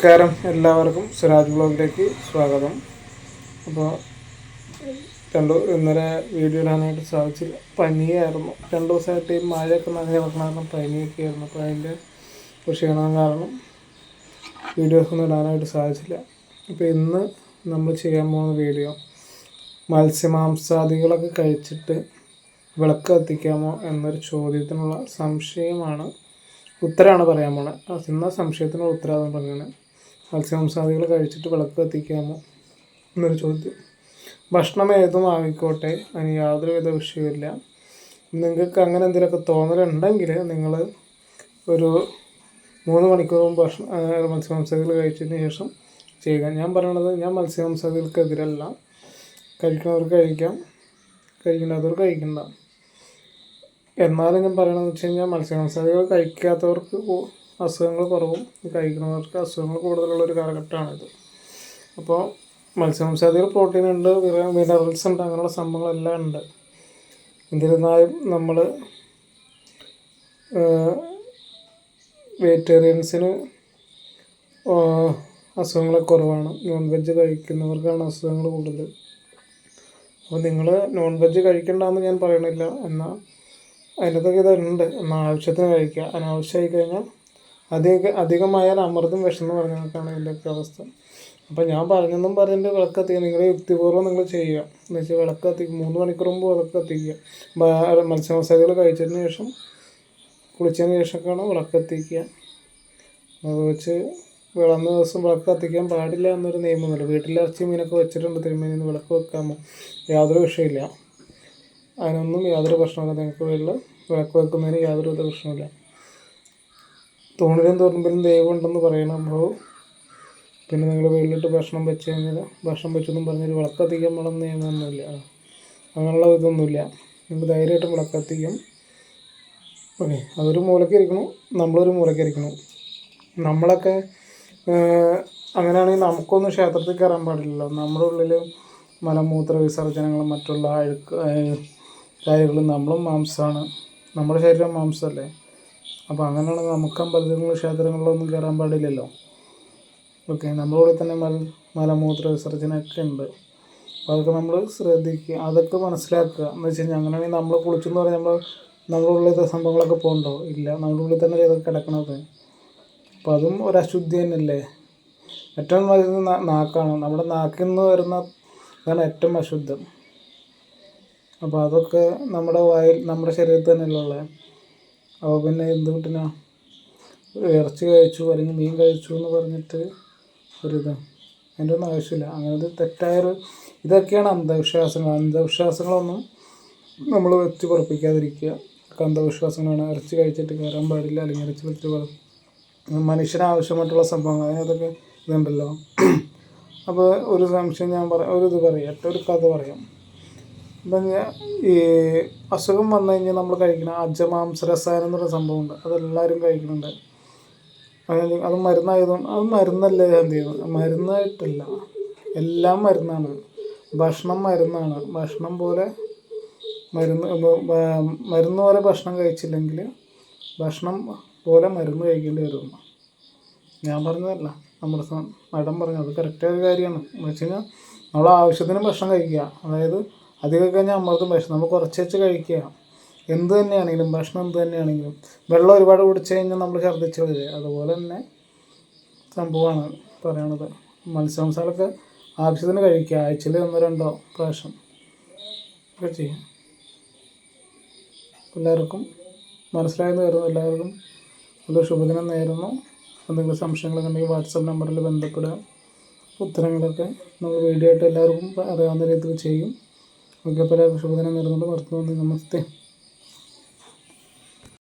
നമസ്കാരം എല്ലാവർക്കും സിറാജ് ബ്ലോഗിലേക്ക് സ്വാഗതം. അപ്പോൾ രണ്ടു ഇന്നലെ വീഡിയോ ഇടാനായിട്ട് സാധിച്ചില്ല. പനിയായിരുന്നു. രണ്ടു ദിവസമായിട്ട് ഈ മഴയൊക്കെ നനഞ്ഞ് കിടക്കുന്ന കാരണം പനിയൊക്കെ ആയിരുന്നു. അപ്പോൾ അതിന്റെ ക്ഷീണം കാരണം വീഡിയോസ് ഒന്നും ഇടാനായിട്ട് സാധിച്ചില്ല. അപ്പോൾ ഇന്ന് നമ്മൾ ചെയ്യാൻ പോകുന്ന വീഡിയോ മത്സ്യമാംസാദികളൊക്കെ കഴിച്ചിട്ട് വിളക്ക് കത്തിക്കാമോ എന്നൊരു ചോദ്യത്തിനുള്ള സംശയമാണ് ഉത്തരമാണ് പറയാൻ പോണത് ഇന്ന സംശയത്തിനുള്ള ഉത്തരവാദം പറഞ്ഞാണ് മത്സ്യമാംസാദികൾ കഴിച്ചിട്ട് വിളക്ക് കത്തിക്കാമോ എന്നൊരു ചോദ്യം. ഭക്ഷണം ഏതും ആയിക്കോട്ടെ അതിന് യാതൊരുവിധ വിഷയമില്ല നിങ്ങൾക്ക് അങ്ങനെ എന്തെങ്കിലുമൊക്കെ തോന്നലുണ്ടെങ്കിൽ നിങ്ങൾ ഒരു മൂന്ന് മണിക്കൂർ മുമ്പ് ഭക്ഷണം മത്സ്യമാംസാദികൾ കഴിച്ചതിന് ശേഷം ചെയ്യുക. ഞാൻ പറയണത് ഞാൻ മത്സ്യമാംസാദികൾക്കെതിരല്ല കഴിക്കുന്നവർക്ക് കഴിക്കാം കഴിക്കേണ്ടാത്തവർക്ക് കഴിക്കണ്ട. എന്നാലും ഞാൻ പറയണമെന്ന് വെച്ച് കഴിഞ്ഞാൽ മത്സ്യമാംസാദികൾ കഴിക്കാത്തവർക്ക് അസുഖങ്ങൾ കുറവും. കഴിക്കുന്നവർക്ക് അസുഖങ്ങൾ കൂടുതലുള്ള ഒരു കാലഘട്ടമാണിത്. അപ്പോൾ മത്സ്യമാംസാദികൾ പ്രോട്ടീൻ ഉണ്ട് മിനറൽസ് ഉണ്ട് അങ്ങനെയുള്ള സംഭവങ്ങളെല്ലാം ഉണ്ട്. എന്നിരുന്നാലും നമ്മൾ വെജിറ്റേറിയൻസിന് അസുഖങ്ങൾ കുറവാണ്. നോൺ വെജ് കഴിക്കുന്നവർക്കാണ് അസുഖങ്ങൾ കൂടുതൽ അപ്പോൾ നിങ്ങൾ നോൺ വെജ് കഴിക്കണ്ടെന്ന് ഞാൻ പറയണില്ല. എന്നാൽ അതിനകത്തൊക്കെ ഇതുണ്ട്. എന്നാൽ ആവശ്യത്തിന് കഴിക്കുക. അനാവശ്യമായി കഴിഞ്ഞാൽ അധിക അധികമായാൽ അമൃതും വിഷം എന്ന് എന്റെ ഇതിന്റെയൊക്കെ അവസ്ഥ. അപ്പോൾ ഞാൻ പറഞ്ഞെന്നും പറഞ്ഞിട്ട് വിളക്ക് കത്തിക്കുക നിങ്ങൾ യുക്തിപൂർവം നിങ്ങൾ ചെയ്യുക. എന്ന് വെച്ചാൽ വിളക്ക് കത്തിക്കുക മൂന്ന് മണിക്കൂർ മുമ്പ് വിളക്ക് കത്തിക്കുക മത്സ്യമസാലകൾ കഴിച്ചതിന് ശേഷം കുളിച്ചതിന് ശേഷമൊക്കെയാണ് വിളക്ക് കത്തിക്കുക അത് വെച്ച് വിളന്ന ദിവസം വിളക്ക് കത്തിക്കാൻ പാടില്ല എന്നൊരു നിയമമൊന്നുമില്ല. വീട്ടിലിറച്ചി മീനൊക്കെ വെച്ചിട്ടുണ്ട് തിരുമേനിന്ന് വിളക്ക് വെക്കാമോ? യാതൊരു വിഷയമില്ല അതിനൊന്നും യാതൊരു പ്രശ്നമില്ല നിങ്ങൾക്ക് വീട്ടിൽ വിളക്ക് വെക്കുന്നതിന് യാതൊരു വിധ പ്രശ്നമില്ല തൂണിലും തുറമ്പിലും ദൈവമുണ്ടെന്ന് പറയണമ്പോൾ പിന്നെ നിങ്ങൾ വീട്ടിലിട്ട് ഭക്ഷണം വെച്ച് കഴിഞ്ഞാൽ ഭക്ഷണം വെച്ചൊന്നും പറഞ്ഞൊരു വിളക്കത്തിക്കാൻ വേണം നിയമമൊന്നുമില്ല അങ്ങനെയുള്ള ഇതൊന്നുമില്ല. നിങ്ങൾ ധൈര്യമായിട്ടും വിളക്കത്തിക്കും. ഓക്കെ അതൊരു മൂലയ്ക്ക് നമ്മളൊരു മൂലയ്ക്ക് നമ്മളൊക്കെ അങ്ങനെയാണെങ്കിൽ നമുക്കൊന്നും ക്ഷേത്രത്തിൽ കയറാൻ പാടില്ലല്ലോ. നമ്മുടെ ഉള്ളിൽ മലമൂത്ര വിസർജനങ്ങളും മറ്റുള്ള അഴുക്ക് കാര്യങ്ങളും നമ്മളും മാംസമാണ് നമ്മുടെ ശരീരം മാംസമല്ലേ? അപ്പോൾ അങ്ങനെയുള്ള നമുക്ക് അമ്പലത്തിലും ക്ഷേത്രങ്ങളിലൊന്നും കയറാൻ പാടില്ലല്ലോ. ഓക്കെ നമ്മുടെ ഉള്ളിൽ തന്നെ മല മലമൂത്ര വിസർജനമൊക്കെ ഉണ്ട്. അപ്പോൾ അതൊക്കെ നമ്മൾ ശ്രദ്ധിക്കുക അതൊക്കെ മനസ്സിലാക്കുക. എന്ന് വെച്ച് കഴിഞ്ഞാൽ അങ്ങനെയാണെങ്കിൽ നമ്മൾ കുളിച്ചെന്ന് പറഞ്ഞാൽ നമ്മൾ നമ്മുടെ ഉള്ളിലത്തെ സംഭവങ്ങളൊക്കെ പോകണ്ടോ? ഇല്ല നമ്മുടെ ഉള്ളിൽ തന്നെ ഇതൊക്കെ കിടക്കണത്. അപ്പോൾ അതും ഒരു അശുദ്ധി തന്നെയല്ലേ? ഏറ്റവും വലുത് നാക്കാണ്. നമ്മുടെ നാക്കിൽ നിന്ന് വരുന്ന ഇതാണ് ഏറ്റവും അശുദ്ധം. അപ്പോൾ അതൊക്കെ നമ്മുടെ വായിൽ നമ്മുടെ ശരീരത്തിൽ തന്നെയല്ലേ അപ്പോൾ പിന്നെ എന്ത് ഒരു ഇറച്ചി കഴിച്ചു അല്ലെങ്കിൽ മീൻ കഴിച്ചു എന്ന് പറഞ്ഞിട്ട് ഒരിത്. അതിന്റെ ഒന്നും ആവശ്യമില്ല. അങ്ങനത്തെ തെറ്റായൊരു ഇതൊക്കെയാണ് അന്ധവിശ്വാസങ്ങൾ. അന്ധവിശ്വാസങ്ങളൊന്നും നമ്മൾ വെച്ച് പുറപ്പിക്കാതിരിക്കുക. അന്ധവിശ്വാസങ്ങളാണ്. ഇറച്ചി കഴിച്ചിട്ട് കയറാൻ പാടില്ല അല്ലെങ്കിൽ ഇറച്ചി വെച്ച് മനുഷ്യനാവശ്യമായിട്ടുള്ള സംഭവങ്ങൾ. അതിനകത്തൊക്കെ ഇതുണ്ടല്ലോ. അപ്പോൾ ഒരു സംശയം ഞാൻ പറയാം ഒരു ഇത് പറയാം. ഒരു കഥ പറയാം. ഇപ്പം ഈ അസുഖം വന്നു കഴിഞ്ഞാൽ നമ്മൾ കഴിക്കുന്ന അജമാംസ രസായനം എന്നൊരു സംഭവമുണ്ട്. അതെല്ലാവരും കഴിക്കുന്നുണ്ട്. അത് മരുന്നായതുകൊണ്ട് അത് മരുന്നല്ലേ എന്ത് ചെയ്യുന്നത്? മരുന്നായിട്ടല്ല. എല്ലാം മരുന്നാണ്. ഭക്ഷണം മരുന്നാണ്. ഭക്ഷണം പോലെ മരുന്ന് മരുന്ന് പോലെ ഭക്ഷണം കഴിച്ചില്ലെങ്കിൽ ഭക്ഷണം പോലെ മരുന്ന് കഴിക്കേണ്ടി വരും. ഞാൻ പറഞ്ഞതല്ല. നമ്മുടെ മാഡം പറഞ്ഞു അത് കറക്റ്റായ കാര്യമാണ്. എന്ന് വെച്ച് കഴിഞ്ഞാൽ നമ്മൾ ആവശ്യത്തിന് ഭക്ഷണം കഴിക്കുക. അതായത് അധികം കഴിഞ്ഞാൽ അമൃതും ഭക്ഷണം നമ്മൾ കുറച്ച് വെച്ച് കഴിക്കുക. എന്ത് തന്നെയാണെങ്കിലും ഭക്ഷണം എന്ത് തന്നെയാണെങ്കിലും. വെള്ളം ഒരുപാട് കുടിച്ചു കഴിഞ്ഞാൽ നമ്മൾ ഛർദ്ദിച്ച് വരിക അതുപോലെ തന്നെ സംഭവമാണ് പറയണത്. മത്സ്യമാംസാലൊക്കെ ആവശ്യത്തിന് കഴിക്കുക. ആഴ്ചയിൽ ഒന്നോ രണ്ടോ പ്രാവശ്യം ഒക്കെ ചെയ്യാം. എല്ലാവർക്കും മനസ്സിലായെന്ന് കരുതുന്നു. എല്ലാവർക്കും നല്ല ശുഭദിനം നേരുന്നു. എന്തെങ്കിലും സംശയങ്ങളൊക്കെ ഉണ്ടെങ്കിൽ വാട്സപ്പ് നമ്പറിൽ ബന്ധപ്പെടുക. ഉത്തരങ്ങളൊക്കെ നമ്മൾ വീഡിയോ ആയിട്ട് എല്ലാവർക്കും അറിയാവുന്ന രീതിയിൽ ചെയ്യും. ഓക്കെ അപ്പോൾ എല്ലാവർക്കും ശുഭദിനം നേരുന്നുണ്ട് നിർത്തുന്നു നമസ്തേ.